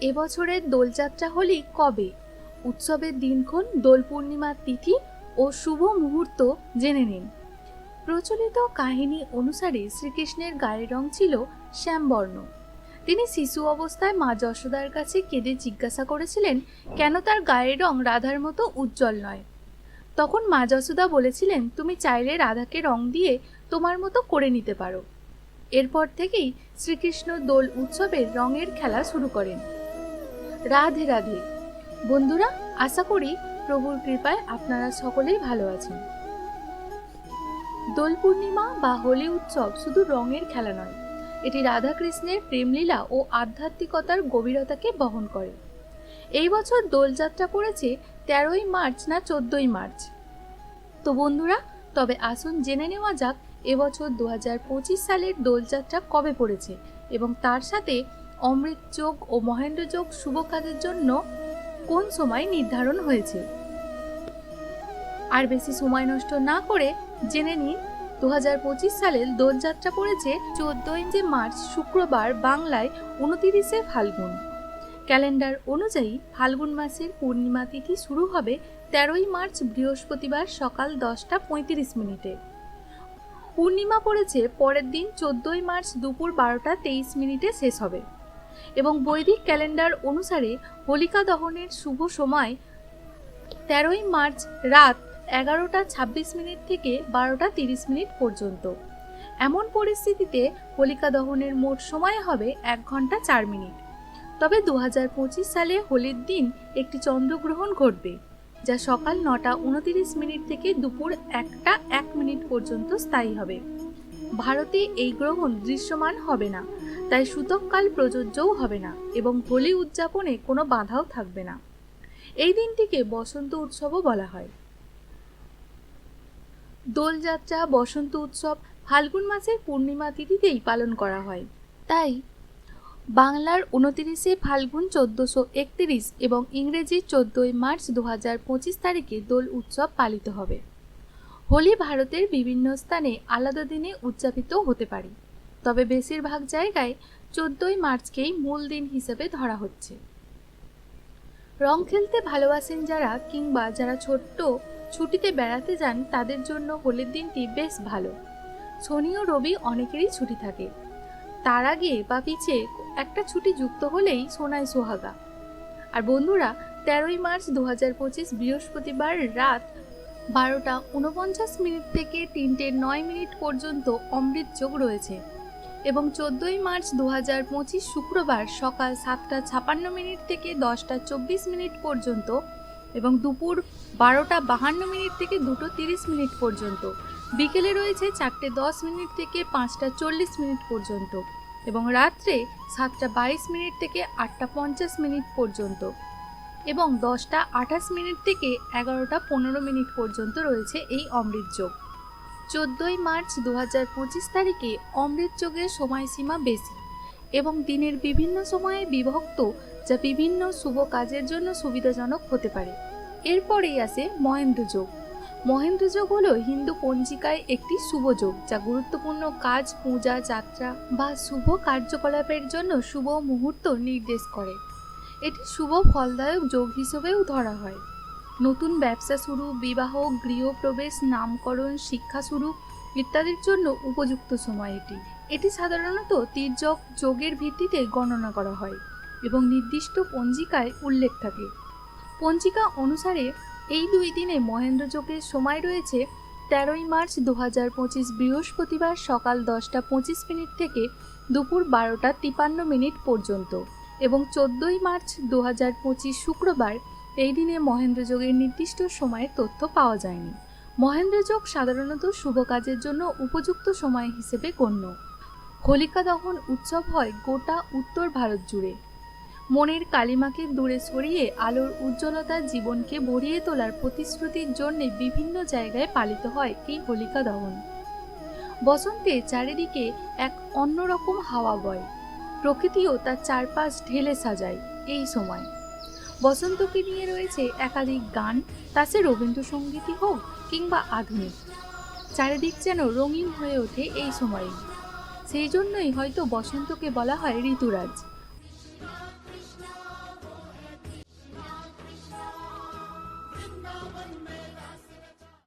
এবছরের দোলযাত্রা হলি কবে? উৎসবের দিনক্ষণ দোল পূর্ণিমার তিথি ও শুভ মুহূর্ত জেনে নিন। প্রচলিত কাহিনী অনুসারে শ্রীকৃষ্ণের গায়ের রং ছিল শ্যামবর্ণ। তিনি শিশু অবস্থায় মা যশোদার কাছে কেঁদে জিজ্ঞাসা করেছিলেন, কেন তার গায়ের রং রাধার মতো উজ্জ্বল নয়? তখন মা যশোদা বলেছিলেন, তুমি চাইলে রাধাকে রং দিয়ে তোমার মতো করে নিতে পারো। এরপর থেকেই শ্রীকৃষ্ণ দোল উৎসবের রঙের খেলা শুরু করেন। রাধে রাধে। বন্ধুরা, আশা করি প্রভুর কৃপায় আপনারা সকলেই ভালো আছেন। দোল পূর্ণিমা বা হোলি উৎসব শুধু রঙের খেলা নয়, এটি রাধাকৃষ্ণের প্রেমলীলা ও আধ্যাত্মিকতার গভীরতাকে বহন করে। এই বছর দোলযাত্রা পড়েছে তেরোই মার্চ না চোদ্দই মার্চ। তো বন্ধুরা, তবে আসুন জেনে নেওয়া যাক এবছর দু হাজার পঁচিশ সালের দোলযাত্রা কবে পড়েছে এবং তার সাথে অমৃত যোগ ও মহেন্দ্র যোগ শুভ কাজের জন্য কোন সময় নির্ধারণ হয়েছে? আর বেশি সময় নষ্ট না করে জেনে নিন দু হাজার পঁচিশ সালের দোলযাত্রা পড়েছে চোদ্দই যে মার্চ, শুক্রবার বাংলায় উনতিরিশে ফাল্গুন। ক্যালেন্ডার অনুযায়ী ফাল্গুন মাসের পূর্ণিমা তিথি শুরু হবে তেরোই মার্চ বৃহস্পতিবার সকাল দশটা পঁয়ত্রিশ মিনিটে। পূর্ণিমা পড়েছে পরের দিন চোদ্দই মার্চ দুপুর বারোটা তেইশ মিনিটে শেষ হবে। এবং বৈদিক ক্যালেন্ডার অনুসারে হোলিকা দহনের শুভ সময় তেরোই মার্চ রাত এগারোটা ছাব্বিশ মিনিট থেকে বারোটা তিরিশ মিনিট পর্যন্ত। এমন পরিস্থিতিতে হোলিকা দহনের মোট সময় হবে এক ঘণ্টা চার মিনিট। তবে দু হাজার পঁচিশ সালে হোলির দিন একটি চন্দ্রগ্রহণ ঘটবে, যা সকাল নটা উনতিরিশ মিনিট থেকে দুপুর একটা এক মিনিট পর্যন্ত স্থায়ী হবে। ভারতে এই গ্রহণ দৃশ্যমান হবে না, তাই সূতককাল প্রযোজ্যও হবে না এবং হোলি উদযাপনে কোনো বাধাও থাকবে না। এই দিনটিকে বসন্ত উৎসবও বলা হয়। দোলযাত্রা, বসন্ত উৎসব ফাল্গুন মাসের পূর্ণিমা তিথিতেই পালন করা হয়। তাই বাংলার উনতিরিশে ফাল্গুন চোদ্দোশো একতিরিশ এবং ইংরেজি চোদ্দোই মার্চ দু হাজার পঁচিশ তারিখে দোল উৎসব পালিত হবে। হোলি ভারতের বিভিন্ন স্থানে আলাদা দিনে উদযাপিত হতে পারে। তবে বেশিরভাগ জায়গায় চোদ্দোই মার্চকেই মূল দিন হিসেবে ধরা হচ্ছে। রং খেলতে ভালোবাসেন যারা কিংবা যারা ছোট্ট ছুটিতে বেড়াতে যান, তাদের জন্য হোলির দিনটি বেশ ভালো। শনি ও রবি অনেকেরই ছুটি থাকে। তার আগে বা পিছে একটা ছুটি যুক্ত হলেই সোনায় সোহাগা। আর বন্ধুরা, তেরোই মার্চ দু হাজার পঁচিশ বৃহস্পতিবার রাত বারোটা উনপঞ্চাশ মিনিট থেকে তিনটে নয় মিনিট পর্যন্ত অমৃত যোগ রয়েছে এবং চোদ্দোই মার্চ দু হাজার পঁচিশ শুক্রবার সকাল সাতটা ছাপান্ন মিনিট থেকে দশটা চব্বিশ মিনিট পর্যন্ত এবং দুপুর বারোটা বাহান্ন মিনিট থেকে দুটো তিরিশ মিনিট পর্যন্ত। বিকেলে রয়েছে চারটে দশ মিনিট থেকে পাঁচটা চল্লিশ মিনিট পর্যন্ত এবং রাত্রে সাতটা বাইশ মিনিট থেকে আটটা পঞ্চাশ মিনিট পর্যন্ত। এবং দশটা আঠাশ মিনিট থেকে এগারোটা পনেরো মিনিট পর্যন্ত রয়েছে এই অমৃত যোগ। চোদ্দোই মার্চ দু হাজার পঁচিশ তারিখে অমৃত যোগের সময়সীমা বেশি এবং দিনের বিভিন্ন সময়ে বিভক্ত যা বিভিন্ন শুভ কাজের জন্য সুবিধাজনক হতে পারে। এরপরেই আসে মহেন্দ্র যোগ। মহেন্দ্র যোগ হলো হিন্দু পঞ্জিকায় একটি শুভ যোগ যা গুরুত্বপূর্ণ কাজ, পূজা, যাত্রা বা শুভ কার্যকলাপের জন্য শুভ মুহূর্ত নির্দেশ করে। এটি শুভ ফলদায়ক যোগ হিসেবেও ধরা হয়। নতুন ব্যবসা শুরু, বিবাহ, গৃহপ্রবেশ, নামকরণ, শিক্ষা শুরু ইত্যাদির জন্য উপযুক্ত সময় এটি। এটি সাধারণত তীর্যক যোগের ভিত্তিতে গণনা করা হয় এবং নির্দিষ্ট পঞ্জিকায় উল্লেখ থাকে। পঞ্জিকা অনুসারে এই দুই দিনে মহেন্দ্র যোগের সময় রয়েছে তেরোই মার্চ দু হাজার পঁচিশ বৃহস্পতিবার সকাল দশটা পঁচিশ মিনিট থেকে দুপুর বারোটা তিপান্ন মিনিট পর্যন্ত। এবং চোদ্দোই মার্চ দু হাজার পঁচিশ শুক্রবার এই দিনে মহেন্দ্র যোগের নির্দিষ্ট সময়ের তথ্য পাওয়া যায়নি। মহেন্দ্রযোগ সাধারণত শুভ কাজের জন্য উপযুক্ত সময় হিসেবে গণ্য। হোলিকা দহন উৎসব হয় গোটা উত্তর ভারত জুড়ে। মনের কালিমাকে দূরে সরিয়ে আলোর উজ্জ্বলতার জীবনকে ভরিয়ে তোলার প্রতিশ্রুতির জন্য বিভিন্ন জায়গায় পালিত হয় এই হোলিকা দহন। বসন্তে চারিদিকে এক অন্যরকম হাওয়া বয়। প্রকৃতিও তার চারপাশ ঢেলে সাজায় এই সময়। বসন্তকে নিয়ে রয়েছে একাধিক গান, তা সে রবীন্দ্রসঙ্গীতই হোক কিংবা আধুনিক। চারিদিক যেন রঙিন হয়ে ওঠে এই সময়ে। সেই জন্যই হয়তো বসন্তকে বলা হয় ঋতুরাজ।